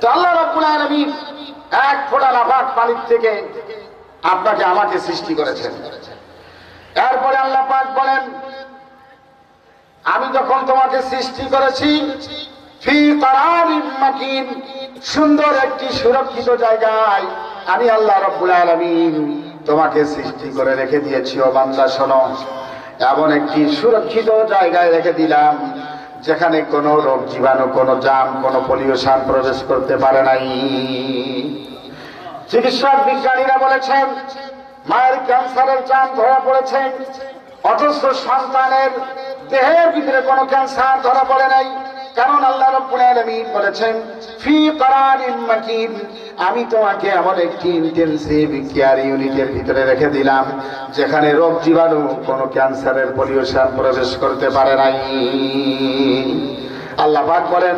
তো আল্লাহ রাব্বুল আলামিন এক ফোঁটা নাপাক পানির থেকে আপনাকে আমাকে সৃষ্টি করেছেন। এরপরে আল্লাহ পাক বলেন, আমি যখন তোমাকে সৃষ্টি করেছি সুন্দর একটি সুরক্ষিত জায়গায় আমি আল্লাহ রাব্বুল আলামিন তোমাকে সৃষ্টি করে রেখে দিয়েছি। ও বান্দা, শোনো, এমন একটি সুরক্ষিত জায়গায় রেখে দিলাম যেখানে কোনো রোগ জীবাণু, কোনো জাম, কোনো পলিউশন প্রবেশ করতে পারে নাই। চিকিৎসক বিজ্ঞানীরা বলেছেন, মায়ের ক্যান্সারের জাম ধরা পড়েছে, অথচ সন্তানের দেহের ভিতরে কোনো ক্যান্সার ধরা পড়ে নাই। কারণ আল্লাহ বলেছেন, ফি মাকিন। আমি তোমাকে এমন একটি ইন্টেনসিভ কেয়ার ইউনিটের ভিতরে রেখে দিলাম, যেখানে রোগ জীবাণু, কোনো ক্যান্সারের পলিউশন প্রবেশ করতে পারে নাই। পাক বলেন,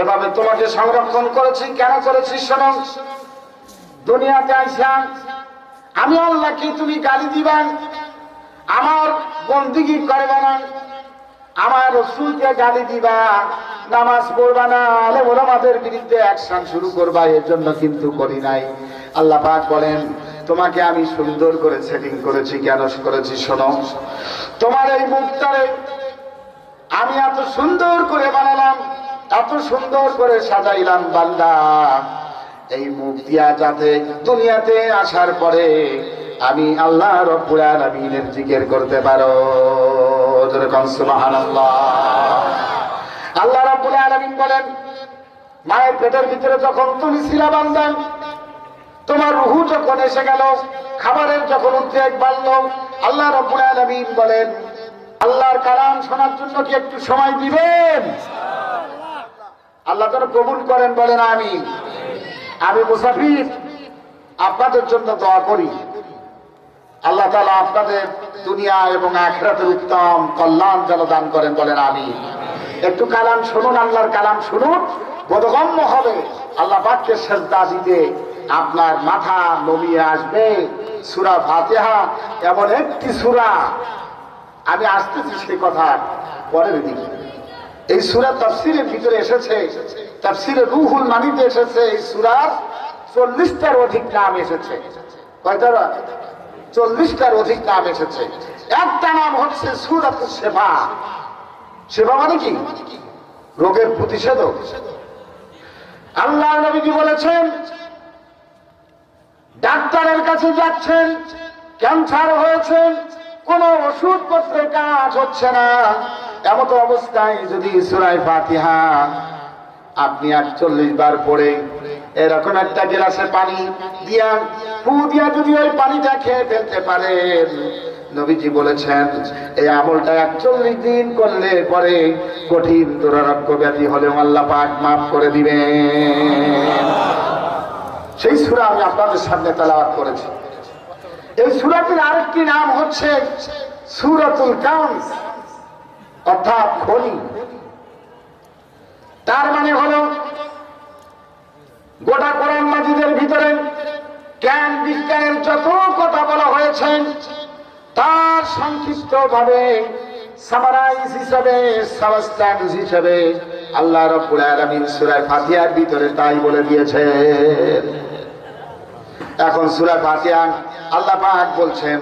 এভাবে তোমাকে সংরক্ষণ করেছি, কেন করেছি শোনো? দুনিয়াতে আইসলাম আমি আল্লাহকে তুমি গালি দিবেন আমার বন্দিগি করবে না, আমার রসুলকে গালি দিবা, নামাজ পড়বা না আলে ওলামাদের বিরুদ্ধে অ্যাকশন শুরু করবা এর জন্য কিন্তু করি নাই। আল্লাহ পাক বলেন, তোমাকে আমি সুন্দর করে সেটিং করেছি, কেন করেছি শোনো? তোমার এই মুখটারে আমি এত সুন্দর করে বানালাম, এত সুন্দর করে সাজাইলাম বান্দা। এই মুখ দিয়া যাতে দুনিয়াতে আসার পরে আমি আল্লাহ রব্বুল আলামিনের জিকির করতে পারো। যেরকম আল্লাহ রব্বুল আলামিন বলেন, মায়ের পেটের ভিতরে যখন তুমি ছিলা বান্দা তোমার রুহু যখন এসে গেল, খাবারের যখন উদ্বেগ বাড়লো, আল্লাহ রব্বুল বলেন আল্লাহর কালাম শোনার জন্য কি একটু সময় দিবেন? আল্লাহ যেন কবুল করেন, বলেন আমি আমি মুসাফির, আপনাদের জন্য দোয়া করি। আল্লাহ তালা আপনাদের দুনিয়া এবং আখরাতের উত্তম কল্যাণ যেন দান করেন, বলেন আমি একটু কালাম শুনুন, আল্লাহর কালাম শুনুন। বোধগম্য হবে, আল্লাহ পাককে শ্রদ্ধা দিতে আপনার মাথা নমিয়ে আসবে। সুরা ফাতেহা, এমন একটি সুরা আমি আসতেছি সেই কথা পরের দিকে এই সুরা তাফসিরের ভিতরে এসেছে, তাফসিরে রুহুল মানিতে এসেছে, এই সুরার চল্লিশটার অধিক নাম এসেছে। চল্লিশটার অধিক নাম এসেছে। একটা নাম হচ্ছে সুরাত সেবা সেবা মানে কি? রোগের প্রতিষেধক। আল্লাহ নবীজি বলেছেন, ডাক্তারের কাছে যাচ্ছেন, ক্যান্সার হয়েছে কোন ওষুধ পত্রে কাজ হচ্ছে না। এমত অবস্থায় যদি সুরাই ফাতিহা আপনি আটচল্লিশ বার পড়ে, এরকম একটা গ্লাসে পানি দিয়া, ফু দিয়া যদি ওই পানিটা খেয়ে ফেলতে পারেন, নবীজি বলেছেন, এই আমলটা একচল্লিশ দিন করলে পরে কঠিন দুরারোগ্য ব্যাধি হলেও আল্লাহ পাক মাফ করে দিবেন। সেই সুরা আমি আপনাদের সামনে তালাবাদ করেছি। এই সুরাটির আরেকটি নাম হচ্ছে সুরাতুল কাউন্স অর্থাৎ খনি। তার মানে হলো গোটা কোরআন মাজিদের ভিতরে জ্ঞান বিজ্ঞানের যত কথা বলা হয়েছে, তার সংক্ষিপ্ত ভাবে সামারাইজ হিসাবে সাবস্ট্যান্স হিসাবে আল্লাহ রব্বুল আলামিন সূরা ফাতিহার ভিতরে তাই বলে দিয়েছে এখন সূরা ফাতিহা আল্লাহ পাক বলছেন,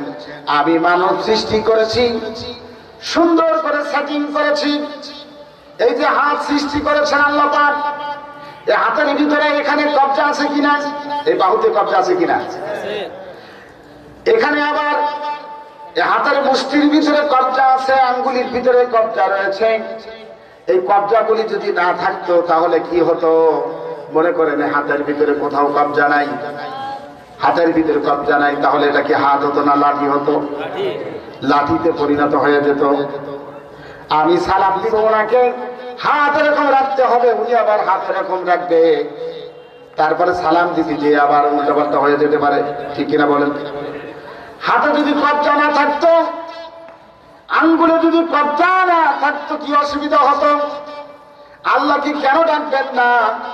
আমি মানব সৃষ্টি করেছি, সুন্দর করে সেটিং করেছি। এই যে হাত সৃষ্টি করেছেন আল্লাহ পাক এই হাতের ভিতরে এখানে কবজা আছে কিনা? এই বাহুতে কবজা আছে কিনা? এখানে আবার হাতের মুষ্টির ভিতরে কবজা আছে, আঙ্গুলির ভিতরে কবজা রয়েছে। এই কবজাগুলি যদি না থাকতো তাহলে কি হতো? মনে করেন হাতের ভিতরে কোথাও কবজা নাই। হাতের ভিতরে কবজা নাই তাহলে এটা কি হাত হতো না লাঠি হতো? লাঠিতে পরিণত হয়ে যেত। আমি সালাম দিব ওনাকে, হাত এরকম রাখতে হবে, উনি আবার হাত এরকম রাখবে। তারপরে সালাম দিবি যে আবার উল্টাপাল্টা হয়ে যেতে পারে, ঠিক কিনা বলেন? হাতে যদি কবজা না থাকতো, আঙ্গুলে যদি কবজা না থাকতো, কি অসুবিধা হতো? আল্লাহ কি কেন ডাকবেন না?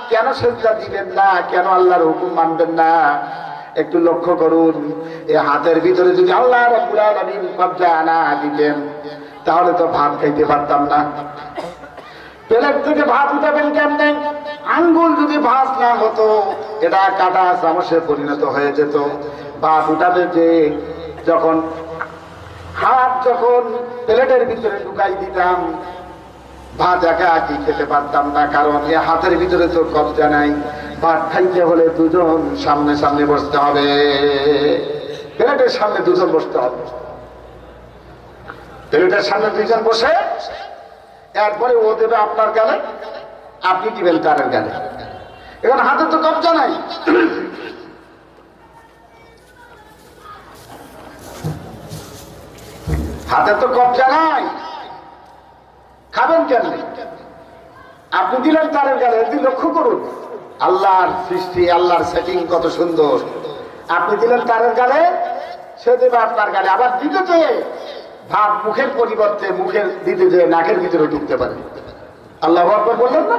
কেন সেজদা দিবেন না? কেন আল্লাহর হুকুম মানবেন না? একটু লক্ষ্য করুন এই হাতের ভিতরে যদি আল্লাহ কবজা না দিতেন, তাহলে তো ভাত খাইতে পারতাম না। প্লেট থেকে ভাত উঠাবেন কেমনে? আঙ্গুল যদি ভাত না হতো, এটা কাটা চামচে পরিণত হয়ে যেত। ভাত উঠাবে যে যখন হাত যখন প্লেটের ভিতরে ঢুকাই দিতাম, ভাত একা একই খেতে পারতাম না, কারণ এ হাতের ভিতরে তো কবজা নাই। ভাত খাইতে হলে দুজন সামনে সামনে বসতে হবে। প্লেটের সামনে দুজন বসতে হবে। প্লেটের সামনে দুজন বসে, এরপরে ও দেবে আপনার গালে, আপনি দিবেন তার গালে। এখন হাতে তো কবজা নাই। হাতে তো কবজা নাই। খাবেন কেন আপনি দিলেন তারের গালে এটি লক্ষ্য করুন। আল্লাহর সৃষ্টি, আল্লাহর সেটিং কত সুন্দর। আপনি দিলেন তারের গালে, সে দেবে আপনার গালে। আবার দিতে চেয়ে ভাব মুখের পরিবর্তে মুখের দিতে যেয়ে নাকের ভিতরে ঢুকতে পারে। আল্লাহ বললেন না?